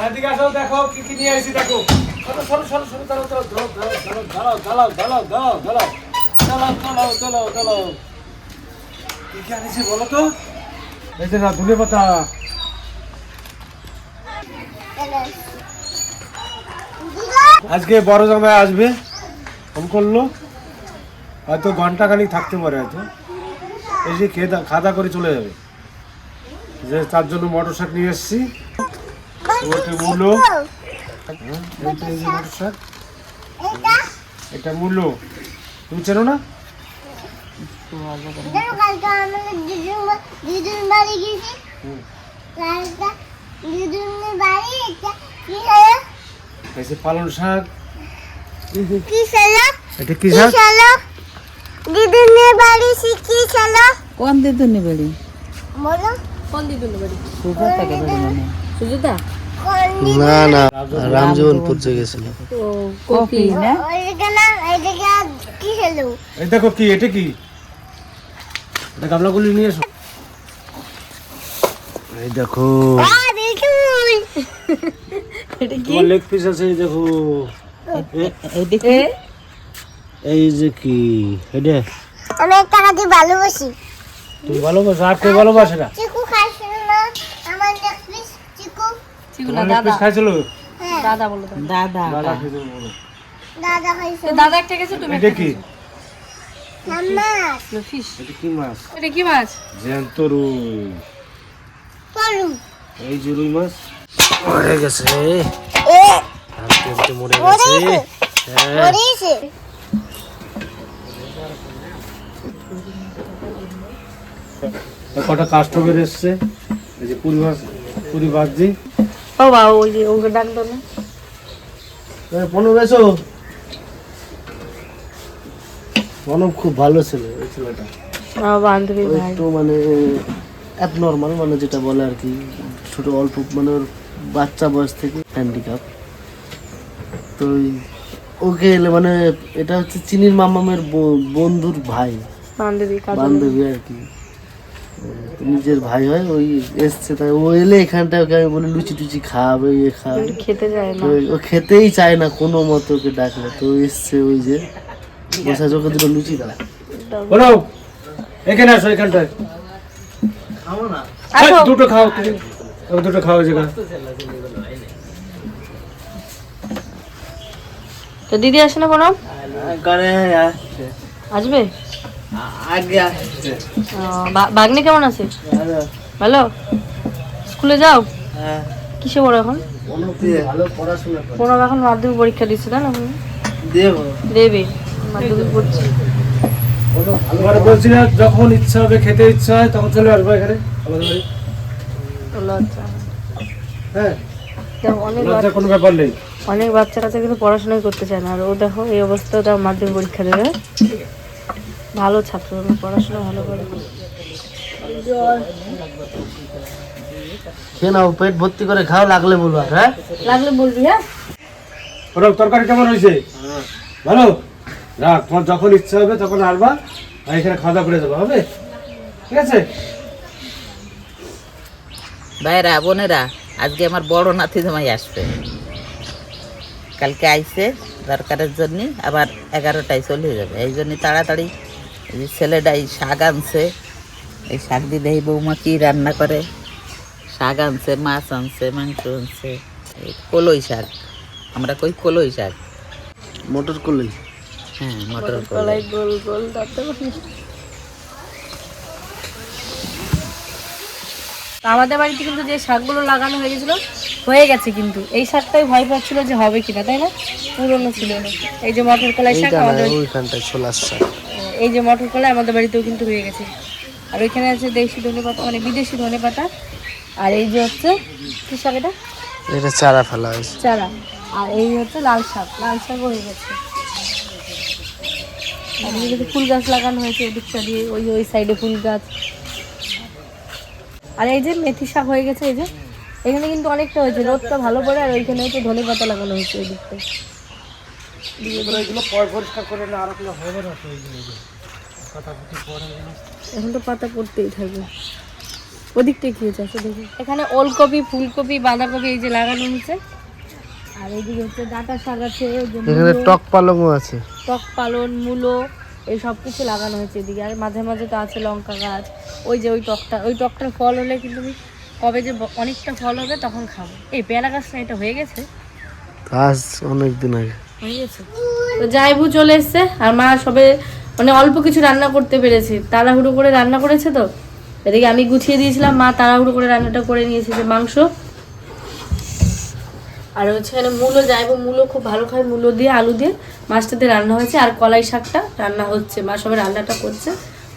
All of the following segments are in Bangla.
দেখো নিয়ে দেখো। সরো বলো তো? না আজকে বড় জামাই আসবে, ফোন করল। হয়তো ঘণ্টা খানিক থাকতে পারে হয়তো। এসে খেদা খাদা করে চলে যাবে। যে তার জন্য মোটর শাক নিয়ে এসেছি। ওটা মূলো। এটা মূলো তুমি চেনো না? বাড়ি শিখি কোন দিদুনের বাড়ি? বলো। কোন বাড়ি? মানে কোন না না রামজীবনপুর যে গেছিল। ও কপি না? ওইদিকে কি হলো এই দেখো কি এটা কি? এটা গামলাগুলি নিয়ে এসো। এই দেখো। আ এটা কি? লেগ পিস আছে এই দেখো। এই দেখি। এই যে কি? এটা? আমি ভালোবাসি। তুমি ভালোবাসো আর কেউ ভালোবাসে না চিকু খাইছিল না আমার নেক প্লিজ চিকু চিকুলা দাদা। খাইছিল? দাদা বলো দাদা। দাদা খাইছিল বলো। দাদা খাইছিল দাদা একটা গেছে তুমি এটা কি? Mamma fish. এটা কি মাছ? এটা কি মাছ? জ্যান্ত রুই। চলু এই যে রুই মাছ। মরে গেছে। আর কেমতে মরে গেছে। হ্যাঁ। মরেছে কটা কাস্টমার এসছে? এই যে পুরি মাছ পুরি ভাজি। ও বাবা ওই যে ওকে ডাক দাও না পনেরো বেছো মনব খুব ভালো ছিল ওই ছেলেটা আমার বান্ধবী ভাই একটু মানে অ্যাবনর্মাল মানে যেটা বলে আর কি ছোট অল্প মানে ওর বাচ্চা বয়স থেকে হ্যান্ডিক্যাপ তো ওকে এলে মানে এটা হচ্ছে চিনির মামামের বন্ধুর ভাই বান্ধবী বান্ধবী আর কি নিজের ভাই হয় ওই এসছে তাই ও এলে এখানটায় ওকে আমি বলি লুচি টুচি খাওয়াবে ইয়ে কিন্তু খেতে যায় না। ও খেতেই চায় না কোনো মতো ওকে ডাকলে। তো এসছে ওই যে বসে ওকে দুটো লুচি দাও। বলো এখানে আসো এখানটায়। এই, আসো দুটো খাও তুমি। দুটো খাও যেখানে তো দিদি আসে না কোনো? করে আসছে। আসবে? আগে বা- ভাগ্নে কেমন আছে? ভালো। স্কুলে যাও? হ্যাঁ। কিসে বড় এখন? পড়াশোনা পনেরো এখন মাধ্যমিক পরীক্ষা দিচ্ছে তাই না দেবে। মাধ্যমিক পড়ছে। বলছি না যখন ইচ্ছা হবে খেতে ইচ্ছা হয় তখন চলে আসব এখানে হ্যাঁ। অনেক বাচ্চা- কোনো ব্যাপার নেই। অনেক বাচ্চা কাছে কিন্তু পড়াশোনাই করতে চায় না আর ও দেখো এই অবস্থায় তার মাধ্যমিক পরীক্ষা দেবে। ভালো ছাত্র ও পড়াশোনা ভালো করে। খেয়ে নাও পেট ভর্তি করে খাও লাগলে বলব হ্যাঁ? লাগলে বলবি হ্যাঁ? ওরা তরকারি কেমন হয়েছে? ভালো? রাখ তোমার যখন ইচ্ছা হবে তখন আসবা আর এখানে খাওয়া দাওয়া করে যাব হবে? ঠিক আছে? ভাইরা বোনেরা আজকে আমার বড় নাতি জামাই আসবে। কালকে আইসে দরকারের জন্য আবার এগারোটায় চলে যাবে। এই জন্য তাড়াতাড়ি এই যে ছেলেটাই শাক আনছে। এই শাক দিয়ে দেখি বৌমা কি রান্না করে। শাক আনছে মাছ আনছে মাংস আনছে। এই কলই শাক। আমরা কই কলই শাক? মোটর হ্যাঁ কলাই। গোল গোল তাতে আমাদের বাড়িতে কিন্তু যে শাকগুলো লাগানো হয়ে গেছিল হয়ে গেছে কিন্তু। এই শাকটাই ভয় পাচ্ছিল যে হবে কিনা তাই না? পুরনো ছিল। না এই যে মটর কলাই শাক আমাদের ওইখানটায় ছোলার শাক। এই যে মটর কলা আমাদের বাড়িতেও কিন্তু হয়ে গেছে। আর ওইখানে আছে দেশি ধনে পাতা মানে বিদেশি ধনে পাতা। আর এই যে হচ্ছে কি শাক এটা? এটা চারা ফেলা হয়েছে। চারা। আর এই হচ্ছে লাল শাক লাল শাকও হয়ে গেছে। আর এদিকে ফুল গাছ লাগানো হয়েছে ওদিকটা দিয়ে ওই ওই সাইডে ফুল গাছ। আর এই যে মেথি শাক হয়ে গেছে এই যে। এখানে কিন্তু অনেকটা হয়েছে রোদটা ভালো পড়ে আর ওইখানে হচ্ছে ধনে পাতা লাগানো হয়েছে ওই দিকটা এগুলো পরিষ্কার করে না আর হবে না এখন তো পাতা পড়তেই থাকবে। ওদিকটা কি আচ্ছা দেখি। এখানে ওলকপি ফুলকপি বাঁধাকপি এই যে লাগানো হয়েছে। আর এইদিকে হচ্ছে ডাটা শাক আছে এখানে টক পালংও আছে। টক পালন মূলো এই সব কিছু লাগানো হয়েছে এদিকে। আর মাঝে মাঝে তো আছে লঙ্কা গাছ। ওই যে ওই টকটা ওই টকটার ফল হলে কিন্তু আমি কবে যে অনেকটা ফল হবে তখন খাব। এই পেয়ারা গাছটা এটা হয়ে গেছে। আজ অনেক দিন আগে। হয়ে গেছে তো জাইবু চলে এসছে, আর মা সবে মানে অল্প কিছু রান্না করতে পেরেছে। তাড়াহুড়ো করে রান্না করেছে তো? এদিকে আমি গুছিয়ে দিয়েছিলাম, মা তাড়াহুড়ো করে রান্নাটা করে নিয়েছে যে মাংস। আর হচ্ছে এখানে মূলো, যাইবো মূলো খুব ভালো খায়, মূলো দিয়ে, আলু দিয়ে। মাছটাতে রান্না হয়েছে, আর কলাই শাকটা রান্না হচ্ছে। মা সবে রান্নাটা করছে,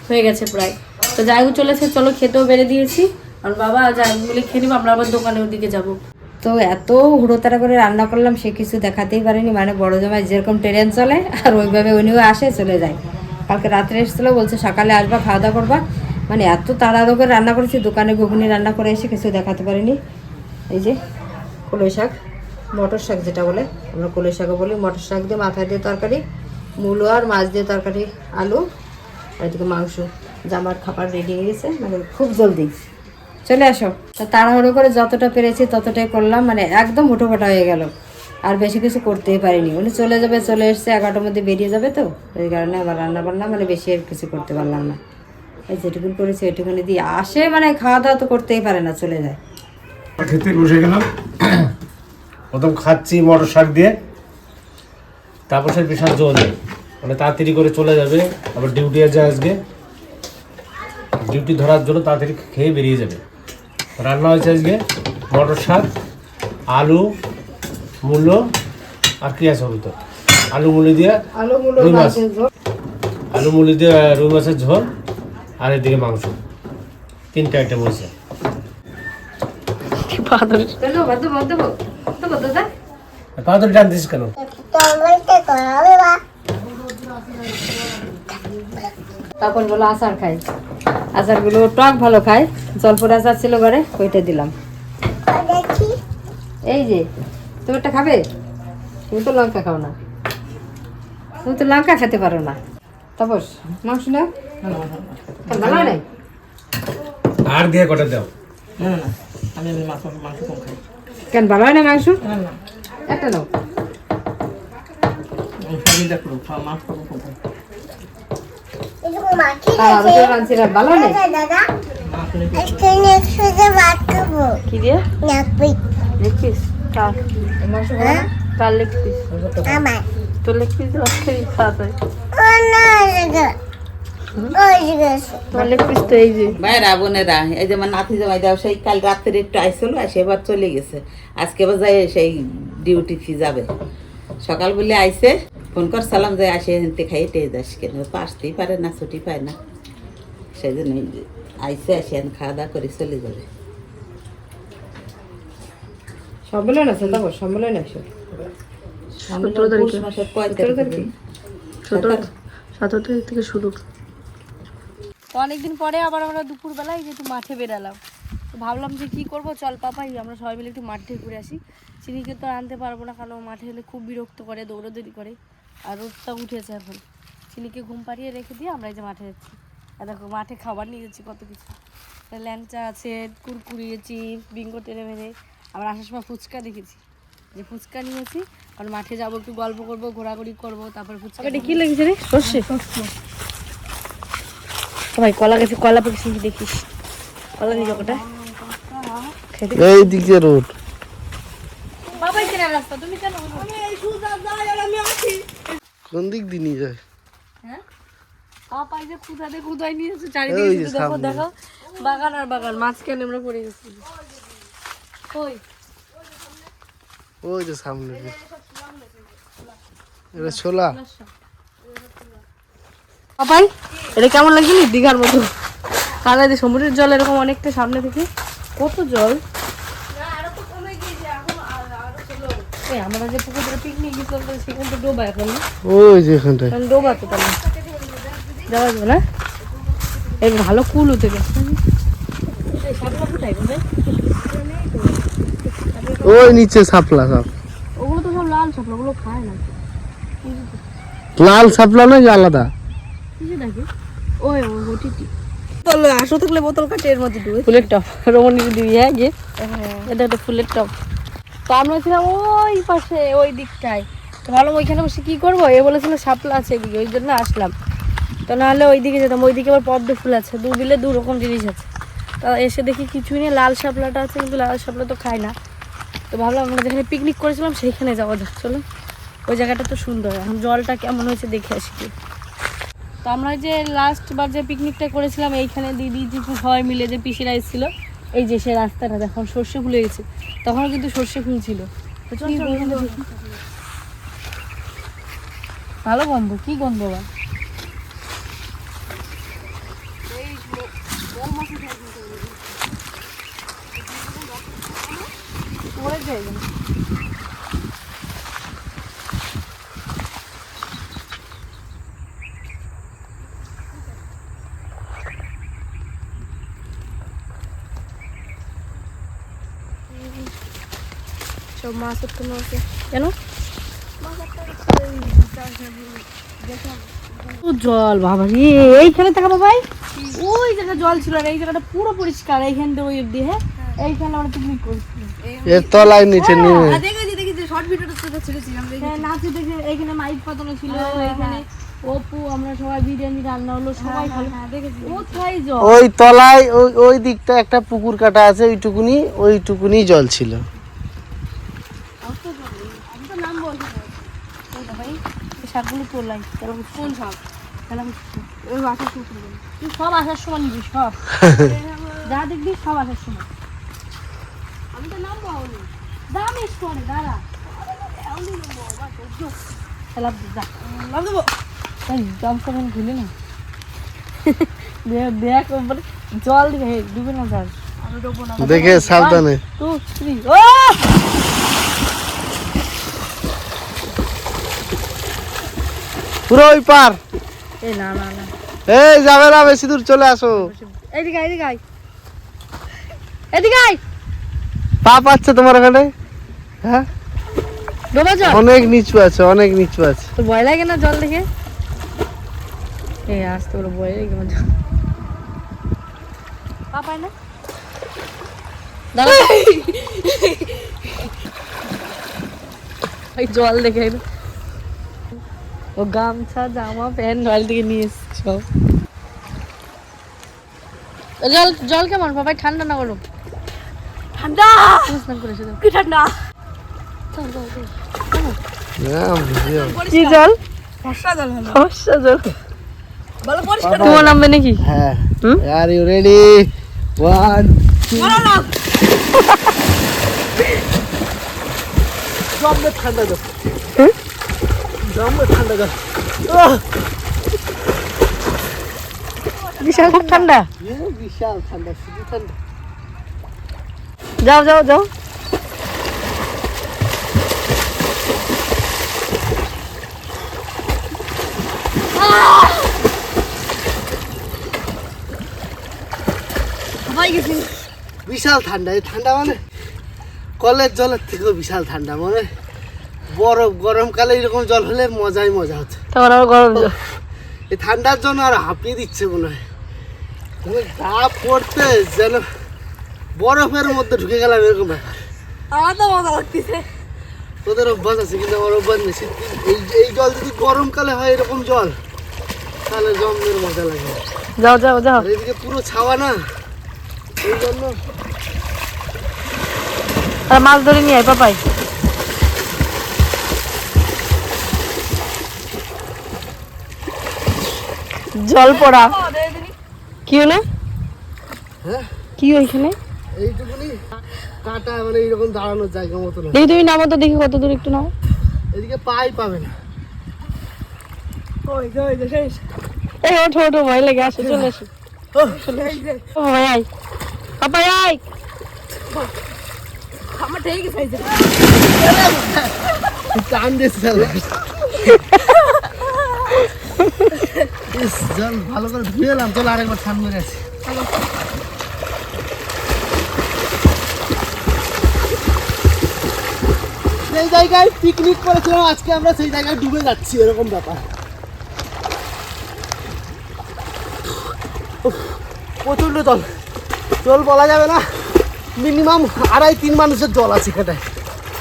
হয়ে গেছে প্রায়। তো যাইবু চলেছে, চলো খেতেও বেড়ে দিয়েছি। আর বাবা, যাইবু বলে খেয়ে নিবো, আমরা আবার দোকানের ওদিকে যাব। তো এত হুড়োতাড়া করে রান্না করলাম, সে কিছু দেখাতেই পারেনি। মানে বড় জমায় যেরকম ট্রেন চলে, আর ওইভাবে উনিও আসে, চলে যায়। কালকে রাত্রে এসেছিল, বলছে সকালে আসবা, খাওয়া দাওয়া করবা। মানে এত তাড়াতাড়ি করে রান্না করেছি, দোকানে ঘুগনি রান্না করে এসে কিছু দেখাতে পারিনি। এই যে, কলই শাক, মটর শাক যেটা বলে, আমরা কলই শাকও বলি। মটর শাক দিয়ে মাথা দিয়ে তরকারি, মূলো আর মাছ দিয়ে তরকারি, আলু, আর এদিকে মাংস। জামার খাবার রেডি হয়ে গেছে মানে খুব জলদি। চলে আসো। তা তাড়াহুড়ো করে যতটা পেরেছি ততটাই করলাম মানে একদম হুটোপাটা হয়ে গেল। আর বেশি কিছু করতেই পারিনি। উনি চলে যাবে, চলে এসছে, এগারোটার মধ্যে বেরিয়ে যাবে তো? ওই কারণে আবার রান্না বান্না মানে বেশি আর কিছু করতে পারলাম না। এই যেটুকুন করেছি, ওইটুকুনি দিয়ে আসে মানে খাওয়া দাওয়া তো করতেই পারে না, চলে যায়। খেতে বসে গেলাম। প্রথম খাচ্ছি মটর শাক দিয়ে। তারপর সে বিশাল জল। মানে তাড়াতাড়ি করে চলে যাবে। আবার ডিউটি আছে আজকে। ডিউটি ধরার জন্য তাড়াতাড়ি খেয়ে বেরিয়ে যাবে। রান্না হয়েছে আজকে মটর শাক আলু মূলো আর কি আছে হলুদ আলু মুলি দিয়ে আলু মুলো রুই মাছ। ঝোল। আলু মুলি দিয়ে রুই মাছের ঝোল আর এদিকে মাংস। তিনটা আইটেম হয়েছে। তাড়াতাড়ি জানতিস কেন? তখন বলো আচার খাই। আচারগুলো টক ভালো খায়। জলপুর আচার ছিল ঘরে ওইটা দিলাম। এই যে তুমি একটা খাবে? তুমি তো লঙ্কা খাও না। তুমি তো লঙ্কা খেতে পারো না। তাপস মাংস নাও। কেন ভালো নাই? আর দিয়ে কটা দাও? কেন ভালো হয় না মাংস? একটা ভালো হয় নেক্সট উইকে খাব মাংস না কাল রাত্রে একটু আইসলো আসে এবার চলে গেছে। আজকে এবার যাই সেই ডিউটি ফি যাবে। সকাল বলে আইসে। ফোন কর সালাম যাই আসে হেনতে খাই টেয়ে যাস কেন? আসতেই পারে না ছুটি পায় না। সেই জন্য আইসে আসে খাওয়া দাওয়া করে চলে যাবে। সম্মেলন আছে তাপস সম্মেলন আছে সতেরো তারিখে। থেকে শুরু। অনেকদিন পরে আবার আমরা দুপুরবেলায় যে একটু মাঠে বেরালাম। তো ভাবলাম যে কী করব চল পাপাই আমরা সবাই মিলে একটু মাঠে ঘুরে আসি। চিনিকে তো আনতে পারব না কারণ মাঠে এলে খুব বিরক্ত করে দৌড়োদৌড়ি করে। আর রোদটা উঠেছে এখন। চিনিকে ঘুম পাড়িয়ে রেখে দিয়ে আমরা এই যে মাঠে যাচ্ছি। আর দেখো মাঠে খাবার নিয়ে যাচ্ছি কত কিছু। ল্যাংচা আছে কুরকুরি চিপস বিঙ্গো টেনে মেরে। আবার আসার সময় ফুচকা দেখেছি। যে ফুচকা নিয়েছি আর মাঠে যাব একটু গল্প করব ঘোরাঘুরি করব তারপর ফুচকা এটা কি লেগেছে রে? সর্ষে? ভাই কলা গেছে কলা পেকেছি দেখিস। কলা নিয়ে এই দিকে রোড কেনা রাস্তা তুমি কেন কোন দিক দিয়ে নিয়ে যায়? হ্যাঁ? পাপাই যে খুদাতে খুদাই নিয়েছে ওই চারিদিকে যে দেখো সামনে। দেখো বাগান আর বাগান মাঝখানে আমরা পড়ে গেছি। কই? ওই যে সামনে। এটা ছোলা। পাপাই এটা কেমন লাগছে দীঘার মতো। সমুদ্রের জল এরকম অনেকটা সামনে থেকে। কত জল? আমরা যে পুকুর পিকনিক গেছিলাম সেখানে তো ডোবা এখন না? ওই যে এখানটায়। ডোবা তো তাহলে। যাওয়া যাবে না? এই ভালো কুল হতে গেছে। ওই নিচে সাপলা সাপ ওগুলো তো সব লাল সাপলা ওগুলো খায় না। লাল সাপলা নয় আলাদা? ওই ওই ওটিটি আসো থাকলে বোতল কাটে এর মধ্যে ডুবে। ফুলের টপ। রমণীর দিবি হ্যাঁ। গিয়ে এটা একটা ফুলের টপ। তো আমরা ছিলাম ওই পাশে, ওই দিকটায়। তো ভাবলাম, ওইখানে বসে কী করব? এ বলেছিল, শাপলা আছে এদিকে। ওই জন্য আসলাম। তো নাহলে ওই দিকে যেতাম। ওই দিকে আবার পদ্ম ফুল আছে। দু বিলে দু রকম জিনিস আছে। তা এসে দেখি কিছুই নেই। লাল শাপলাটা আছে, কিন্তু লাল শাপলা তো খায় না। তো ভাবলাম, আমরা যেখানে পিকনিক করেছিলাম, সেইখানে যাওয়া যাক চলো। ওই জায়গাটা তো সুন্দর। এখন জলটা কেমন হয়েছে দেখে আসি তো আমরা যে লাস্ট বার যে পিকনিকটা করেছিলাম, এইখানে দিদি জিপু সবাই মিলে যে পিসিরা এসেছিল এই যে সে রাস্তাটা দেখো সর্ষে ফুলে গেছে। তখনও কিন্তু সর্ষে ফুল ছিল। ভালো গন্ধ কি গন্ধ বা? পড়ে যায় মাছ উঠতে কেন? জল বাবা রে এইখানে থাকা বাবাই ওই জায়গা জল ছিল আর এই জায়গাটা পুরো পরিষ্কার এইখান থেকে ওই অব্দি হ্যাঁ? এইখানে আমরা পিকনিক করছি এর তলায় নিচে নেমে হ্যাঁ নাচে দেখে এইখানে মাইক পাতানো ছিল এইখানে অপু আমরা সবাই বিরিয়ানি রান্না হলো সবাই খালো। কোথায় জল? ওই তলায় ওই ওই দিকটা একটা পুকুর কাটা আছে ওইটুকুনি ওইটুকুনি জল ছিল আমি তো নাম বলছি ভাই এই শাকগুলো তোলাই কোন শাক? কেরম ওই আসার সময় তুই সব আসার সময় নিবি সব। যা দেখবি সব আসার সময়। আমি তো নাম বলি দাম একটু অনেক দাঁড়া। লাভ যা। লাভ দেবো? জল ভুলে না। দেখ দেখ জল দিকে ডুবে না জল আমি ডুবো না। দেখে সাবধানে। ও পুরো ওই পার। এ না না না। এই যাবে না বেশি দূর চলে আসো। এদিকে এদিকে আয়। এদিকে আয়। পা পাচ্ছে তোমার ওখানে? হ্যাঁ? ডোবা জল। অনেক নিচু আছে অনেক নিচু আছে। তো ভয় লাগে না জল দেখে? এই আসতে বড় ভয় লাগে আমার জল। পা পায় না? দাঁড়া। জল দেখে। ও গামছা জামা প্যান্ট জল থেকে নিয়ে এসছে সব। জল জল কেমন? বাবাই ঠান্ডা না গরম? ঠান্ডা! স্নান করে এসে কি ঠান্ডা? হ্যাঁ, কি জল? ফর্সা জল ফর্সা জল। তোমার নামবে নাকি? হ্যাঁ। আর ইউ রেডি ওয়ান ঠান্ডা জল জমে ঠান্ডা জল বিশাল খুব ঠান্ডা বিশাল ঠান্ডা শুধু ঠান্ডা যাও যাও যাও বিশাল ঠান্ডা এই ঠান্ডা মানে কলের জলের থেকেও বিশাল ঠান্ডা মানে বরফ গরমকালে এরকম জল হলে মজাই মজা হচ্ছে আবার গরম জল। এই ঠান্ডার জন্য আর হাঁপিয়ে দিচ্ছে মনে হয়। গা পড়তে যেন বরফের মধ্যে ঢুকে গেলাম এরকম ব্যাপার। আমার তো মজা লাগতেছে। তোদের অভ্যাস আছে কিন্তু আমার অভ্যাস নেই। এই এই জল যদি গরমকালে হয় এরকম জল তাহলে জমের মজা লাগে। যাও যাও যাও। এদিকে পুরো ছাওয়া না। এই জন্য আর মাছ ধরে নিয়ে আয় পাপাই। জল পড়া। কি হলো? হ্যাঁ? কি ওইখানে এইটুকুনি কাটা মানে এইরকম দাঁড়ানোর জায়গা মতো না। দেখি তুমি নামো তো দেখি কত দূর একটু নাও এদিকে পাই পাবে না। এই ওঠো ওঠো ভয় লেগে আসো চলে আসো। ও ভাই আয়। পাপাই আয়। টান দিয়েছে শালা। ইস, জল ভালো করে ধুয়ে এলাম চল আরেকবার ঠান মেরে আছে সেই জায়গায় পিকনিক করেছিলাম আজকে আমরা সেই জায়গায় ডুবে যাচ্ছি এরকম ব্যাপার। প্রচণ্ড জল। জল বলা যাবে না মিনিমাম আড়াই তিন মানুষের জল আছে এখানে।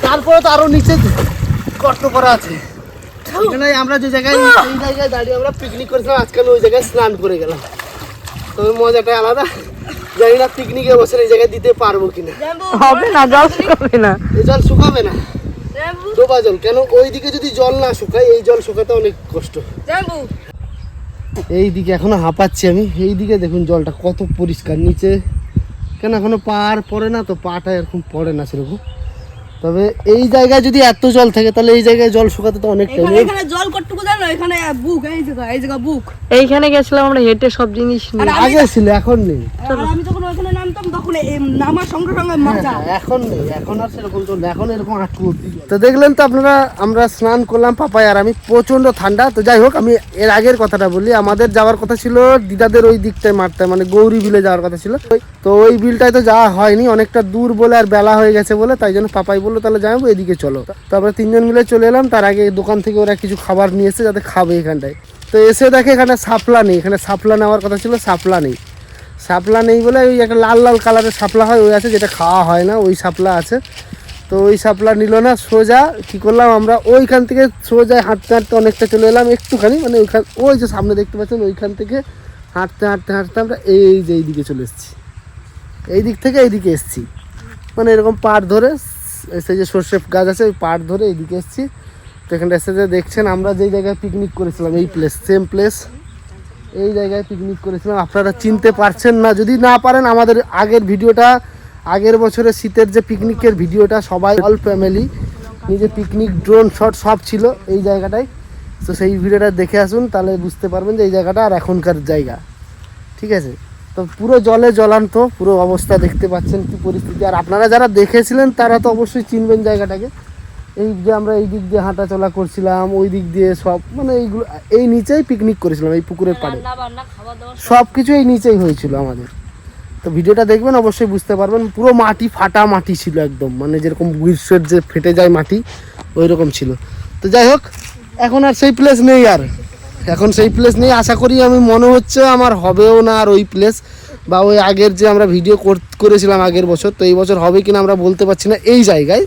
তারপরে তো আরও নিচে গর্ত করা আছে। এখানে আমরা যে জায়গায় এই জায়গায় দাঁড়িয়ে আমরা পিকনিক করেছিলাম আজকাল ওই জায়গায় স্নান করে গেলাম। তবে মজাটা আলাদা। জানি না পিকনিকে বসে এই জায়গায় দিতে পারব কিনা। হবে না জল শুকাবে না। এই জল শুকাবে না। ডোবা জল কেন ওইদিকে যদি জল না শুকায় এই জল শুকাতে অনেক কষ্ট। এই দিকে এখনও হাঁপাচ্ছি আমি। এই দিকে দেখুন জলটা কত পরিষ্কার নিচে কেন এখনও পা আর পড়ে না তো পাটা এরকম পড়ে না সেরকম। তবে এই জায়গায় যদি এত জল থাকে তাহলে এই জায়গায় জল শুকাতে তো অনেক টাইম এখানে জল কতটুকু জানো? এখানে বুক এই জায়গা এই জায়গা বুক। এইখানে গেছিলাম আমরা হেঁটে সব জিনিস নিয়ে। আগে ছিল এখন নেই। আমি তখন এই নামার সঙ্গে সঙ্গে মজা এখন নেই এখন আর সেরকম জল এখন এরকম আটকু তো দেখলেন তো আপনারা আমরা স্নান করলাম পাপাই আর আমি প্রচণ্ড ঠান্ডা। তো যাই হোক আমি এর আগের কথাটা বলি আমাদের যাওয়ার কথা ছিল দিদাদের ওই দিকটায় মারতে মানে গৌরী বিলে যাওয়ার কথা ছিল। ওই- তো ওই বিলটায় তো যাওয়া হয়নি অনেকটা দূর বলে আর বেলা হয়ে গেছে বলে তাই জন্য পাপাই বলল তাহলে যাব এদিকে চলো। তো আমরা তিনজন মিলে চলে এলাম তার আগে দোকান থেকে ওরা কিছু খাবার নিয়ে এসে যাতে খাবে এখানটায়। তো এসে দেখে এখানে সাপলা নেই এখানে সাপলা নেওয়ার কথা ছিল সাপলা নেই। শাপলা নেই বলে ওই একটা লাল লাল কালারের শাপলা হয়, ওই আছে যেটা খাওয়া হয় না, ওই শাপলা আছে। তো ওই শাপলা নিল না, সোজা কি করলাম আমরা, ওইখান থেকে সোজা হাঁটতে হাঁটতে অনেকটা চলে এলাম, একটুখানি মানে ওইখান, ওই যে সামনে দেখতে পাচ্ছেন, ওইখান থেকে হাঁটতে হাঁটতে হাঁটতে আমরা এই যে এই দিকে চলে এসেছি। এই দিক থেকে এইদিকে এসেছি। মানে এরকম পাড় ধরে, সেই যে সর্ষে গাছ আছে, ওই পাড় ধরে এইদিকে এসেছি। তো এখানটা এসে যে দেখছেন, আমরা যেই জায়গায় পিকনিক করেছিলাম, এই প্লেস সেম প্লেস এই জায়গায় পিকনিক করেছিলাম। আপনারা চিনতে পারছেন না, যদি না পারেন, আমাদের আগের ভিডিওটা, আগের বছরের শীতের যে পিকনিকের ভিডিওটা, সবাই অল ফ্যামিলি নিজে পিকনিক ড্রোন শট সব ছিল এই জায়গাটায়। তো সেই ভিডিওটা দেখে আসুন, তাহলে বুঝতে পারবেন যে এই জায়গাটা আর এখনকার জায়গা। ঠিক আছে? তো পুরো জলে জলান্ত পুরো অবস্থা দেখতে পাচ্ছেন কি পরিস্থিতি। আর আপনারা যারা দেখেছিলেন, তারা তো অবশ্যই চিনবেন জায়গাটাকে। এই যে আমরা এই দিক দিয়ে হাঁটা চলা করছিলাম ওই দিক দিয়ে সব মানে এইগুলো এই নিচেই পিকনিক করেছিলাম এই পুকুরের পাড়ে। সব। কিছু এই নিচেই হয়েছিল আমাদের। তো ভিডিওটা দেখবেন অবশ্যই বুঝতে পারবেন পুরো মাটি ফাটা মাটি ছিল একদম মানে যেরকম গ্রীষ্মের যে ফেটে যায় মাটি ওই রকম ছিল। তো যাই হোক এখন আর সেই প্লেস নেই আর। এখন সেই প্লেস নেই আশা করি আমি মনে হচ্ছে আমার হবেও না আর ওই প্লেস বা ওই আগের যে আমরা ভিডিও করেছিলাম আগের বছর তো এই বছর হবে কিনা আমরা বলতে পারছি না এই জায়গায়।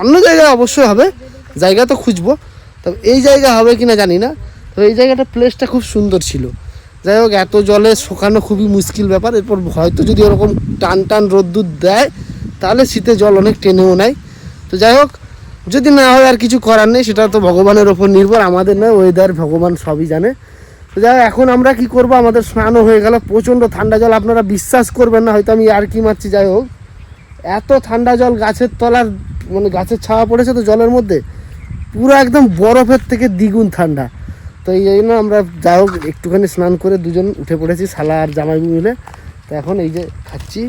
অন্য জায়গায় অবশ্যই হবে, জায়গা তো খুঁজবো, তবে এই জায়গা হবে কিনা জানি না তো এই জায়গাটা প্লেসটা খুব সুন্দর ছিল। যাই হোক, এত জলে শুকানো খুবই মুশকিল ব্যাপার, এরপর হয়তো যদি ওরকম টান টান রোদ্দুর দেয়, তাহলে শীতে জল অনেক টেনেও নেয়। তো যাই হোক, যদি না হয় আর কিছু করার নেই, সেটা তো ভগবানের ওপর নির্ভর, আমাদের নয় ওয়েদার ভগবান সবই জানে। তো যাই এখন আমরা কি করব, আমাদের স্নানও হয়ে গেল, প্রচণ্ড ঠান্ডা জল, আপনারা বিশ্বাস করবেন না, হয়তো আমি আর কি মারছি, যাই হোক। এত ঠান্ডা জল গাছের তলার মানে গাছের ছাওয়া পড়েছে তো জলের মধ্যে পুরো একদম বরফের থেকে দ্বিগুণ ঠান্ডা। তো এই জন্য আমরা যা হোক একটুখানি স্নান করে দুজন উঠে পড়েছি শালা আর জামাই মিলে। তো এখন এই যে খাচ্ছি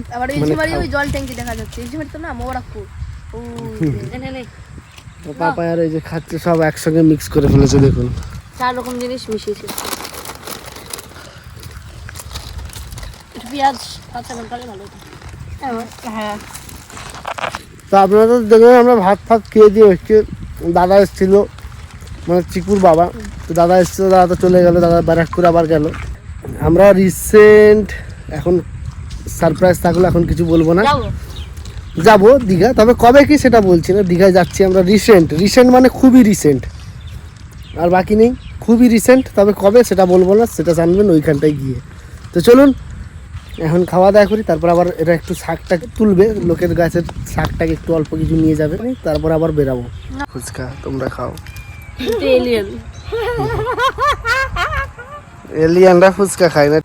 মানে জল ট্যাঙ্কি দেখা যাচ্ছে। না মোরাকপুর পাপা আর এই যে খাচ্ছে সব একসঙ্গে মিক্স করে ফেলেছে দেখুন। চার রকম জিনিস মিশিয়েছে। পেঁয়াজ কাঁচা লঙ্কা ভালো হ্যাঁ। তো আপনারা তো দেখবেন আমরা ভাত ফাত খেয়ে দিয়ে হচ্ছে দাদা এসেছিল মানে চিকুর বাবা। তো দাদা এসেছিল দাদা তো চলে গেল দাদা ব্যারাকপুর আবার গেল। আমরা রিসেন্ট এখন সারপ্রাইজ থাকলে এখন কিছু বলব না। যাব। যাব দীঘা তবে কবে কি সেটা বলছি না দীঘায় যাচ্ছি আমরা রিসেন্ট রিসেন্ট মানে খুবই রিসেন্ট আর বাকি নেই খুবই রিসেন্ট তবে কবে সেটা বলব না সেটা জানবেন ওইখানটায় গিয়ে। তো চলুন এখন খাওয়া দাওয়া করি তারপর আবার এটা একটু শাকটা তুলবে লোকের গাছের শাকটাকে একটু অল্প কিছু নিয়ে যাবে তারপর আবার বেরাবো। ফুচকা তোমরা খাও। এলিয়েন এলিয়ানরা ফুচকা খায় না।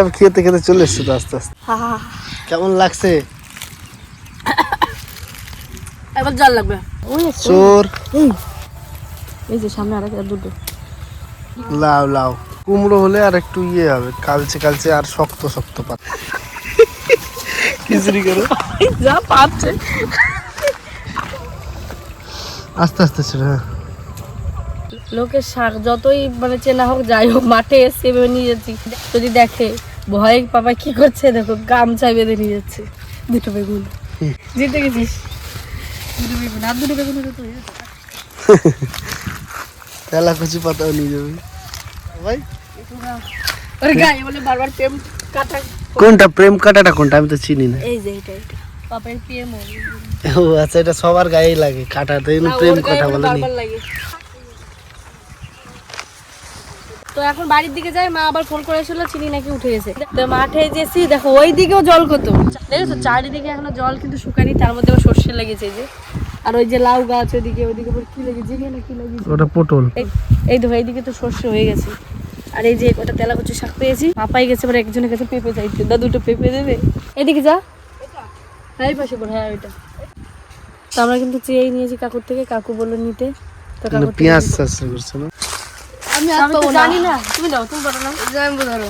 আপ খেতে খেতে চলে এসছে তো আস্তে আস্তে। কেমন লাগছে? এবার জল লাগবে। চোর। এই যে সামনে আর দুটো। লাউ লাউ কুমড়ো হলে আর একটু ইয়ে হবে কালচে কালচে আর শক্ত শক্ত পাত। খিচুড়ি করে? যা পাচ্ছে আস্তে আস্তে ছিল হ্যাঁ। লোকের শাক যতই মানে চেনা হোক যাই হোক মাঠে এসে এভাবে নিয়ে যাচ্ছি। যদি দেখে ভয়ে পাপা কি করছে? দেখো গামছায় বেঁধে নিয়ে যাচ্ছে দুটো বেগুন। জিতে গেছিস? দুটো বেগুন আর দুটো বেগুন তো হয়ে তেলা কচি পাতাও নিয়ে যাবে। ভাই ওর গায়ে বলে বারবার প্রেম কাটা। কোনটা? প্রেম কাটাটা কোনটা? আমি তো চিনি না। এই যে এটা এটা। পাপার প্রেম ও আচ্ছা এটা সবার গায়েই লাগে। কাটাতে না, প্রেম কাটা বলে লাগে। তো এখন বাড়ির দিকে যাই মা আবার ফোন করেছিল চিনি নাকি উঠে গেছে। তো মাঠে যেছি দেখো ওই দিকেও জল কত। দেখেছ চারিদিকে এখনও জল কিন্তু শুকায়নি তার মধ্যে সর্ষে লেগেছে যে। আর ওই যে লাউ গাছ ওইদিকে ওইদিকে কি লেগেছে না কি লেগেছে। ওটা পটল। এই এই দেখো এইদিকে তো সর্ষে হয়ে গেছে। আর এই যে ওটা তেলা কচু শাক পেয়েছি পাপাই গেছে এবার একজনের কাছে পেঁপে চাইছে দা দুটো পেঁপে দেবে। এদিকে যা। হ্যাঁ এই পাশে বড় হ্যাঁ ওইটা। তো আমরা কিন্তু চেয়েই নিয়েছি কাকুর থেকে কাকু বলল নিতে। তো কাকুর থেকে পেঁয়াজ চাষ করছে না? আমি আর তো জানি না। তুমি দাও তুমি বলো না। আমি ধরো।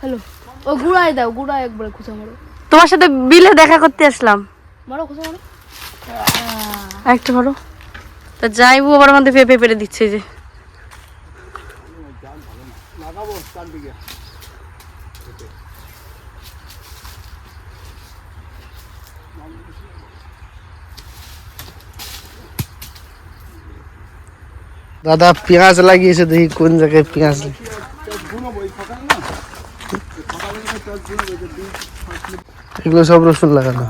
হ্যালো। ও গুড়ায় দাও গুড়ায় একবার খুঁজে মারো। তোমার সাথে বিলে দেখা করতে আসলাম। মারো খুঁজে মারো। একটা মারো। তা যাইবো আবার আমাদের পেঁপে পেরে দিচ্ছে এই যে দাদা পেঁয়াজ লাগিয়েছে দেখি কোন জায়গায় পেঁয়াজ এগুলো সব রসুন লাগানো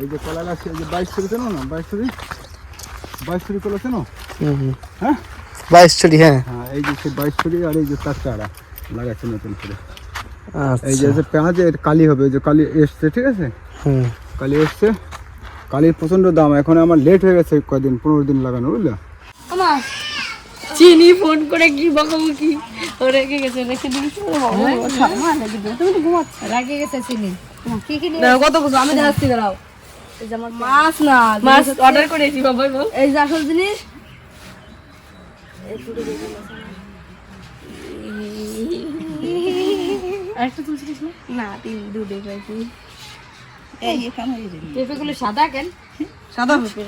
এই যে কলা গাছ এই যে বাইশ ছড়ি চেনো না বাইশ ছড়ি বাইশ ছড়ি কলা চেনো হুম হুম। হ্যাঁ বাইশ ছড়ি হ্যাঁ হ্যাঁ এই যে সেই বাইশ ছড়ি আর এই যে তার চারা লাগাচ্ছে নতুন করে। আচ্ছা। এই যে পেঁয়াজ এর কালি হবে যে কালি এসছে ঠিক আছে? হুম। কালি এসছে। কালির প্রচণ্ড দাম এখন আমার লেট হয়ে গেছে কদিন পনেরো দিন লাগানো বুঝলে? চিনি ফোন করে কি বকাবো কি ও রেখে গেছে রেখে দিয়েছি তুমি তো ঘুমাচ্ছ। রাগে গেছে চিনি। কি কি দাঁড়াও, কত কিছু আমি দেখাচ্ছি দাঁড়াও। এই যে আমার মাছ না মাছ অর্ডার করেছি বল। এই যে আসল জিনিস। আরেকটা তুলছিস না? না তিন দুটো পাইছি পেঁপেগুলো সাদা কেন? সাদা পেঁপে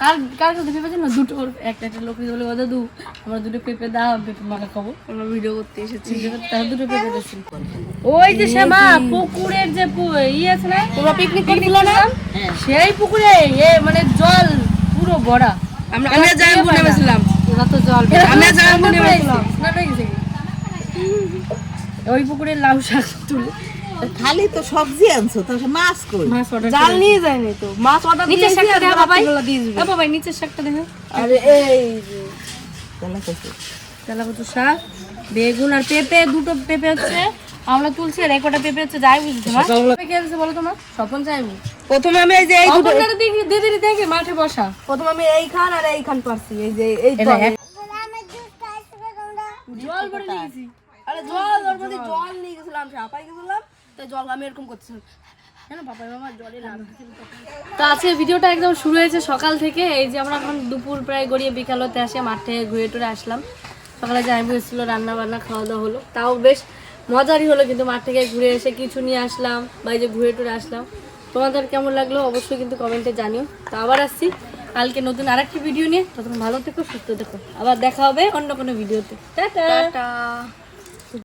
কার কার কাছে পেঁপে জানো দুটো একটা একটা লোক বলে ও দাদু আমরা দুটো পেঁপে দাও পেঁপে মাখা খাব। আমরা ভিডিও করতে এসেছি। তার দুটো পেঁপে দিয়েছি ওই যে শ্যামা পুকুরের যে ই আছে না? তোমরা পিকনিক করছিল না সেই পুকুরে এ মানে জল পুরো ভরা আমরা আমরা জাম্বু নেমেছিলাম ওরা তো জল। আমরা নেমেছিলাম? ওই পুকুরে লাউ শাক তুলে। খালি তো সবজি আনছো তো মাছ কই? মাছ অর্ডার জাল নিয়ে যায়নি তো। মাছ অর্ডার নিচের শাকটা দেখো বাবাই হ্যাঁ বাবাই নিচের শাকটা দেখো। আরে এই যে তেলা কচু শাক বেগুন আর পেঁপে দুটো পেঁপে হচ্ছে। আমরা তুলছি আর একটা পেঁপে হচ্ছে যাই বুঝছি পেঁপে কে আছে বলো তোমার স্বপন চাইব প্রথমে আমি এই যে এই দুটো দাদা দেখি দিদি দেখি মাঠে বসা। প্রথমে আমি এইখান আর এইখান পারছি এই যে এই তোমরা। জল ভরে নিয়েছি। আরে জল ওর মধ্যে জল। নিয়ে গেছিলাম চাপাই গেছিলাম। তো জল আমি এরকম করছিলাম তো আজকে ভিডিওটা একদম শুরু হয়েছে সকাল থেকে। এই যে আমরা এখন দুপুর প্রায় গড়িয়ে বিকাল হতে আসে মাঠে ঘুরে টুরে আসলাম। সকালে যাই এসেছিল রান্না বান্না খাওয়া দাওয়া হলো। তাও বেশ মজারই হলো কিন্তু মাঠ থেকে ঘুরে এসে কিছু নিয়ে আসলাম বা এই যে ঘুরে টুরে আসলাম। তোমাদের কেমন লাগল অবশ্যই কিন্তু কমেন্টে জানিও। তো আবার আসছি কালকে নতুন আরেকটি ভিডিও নিয়ে। তখন ভালো থেকো সুস্থ থেকো। আবার দেখা হবে অন্য কোনো ভিডিওতে। টাটা!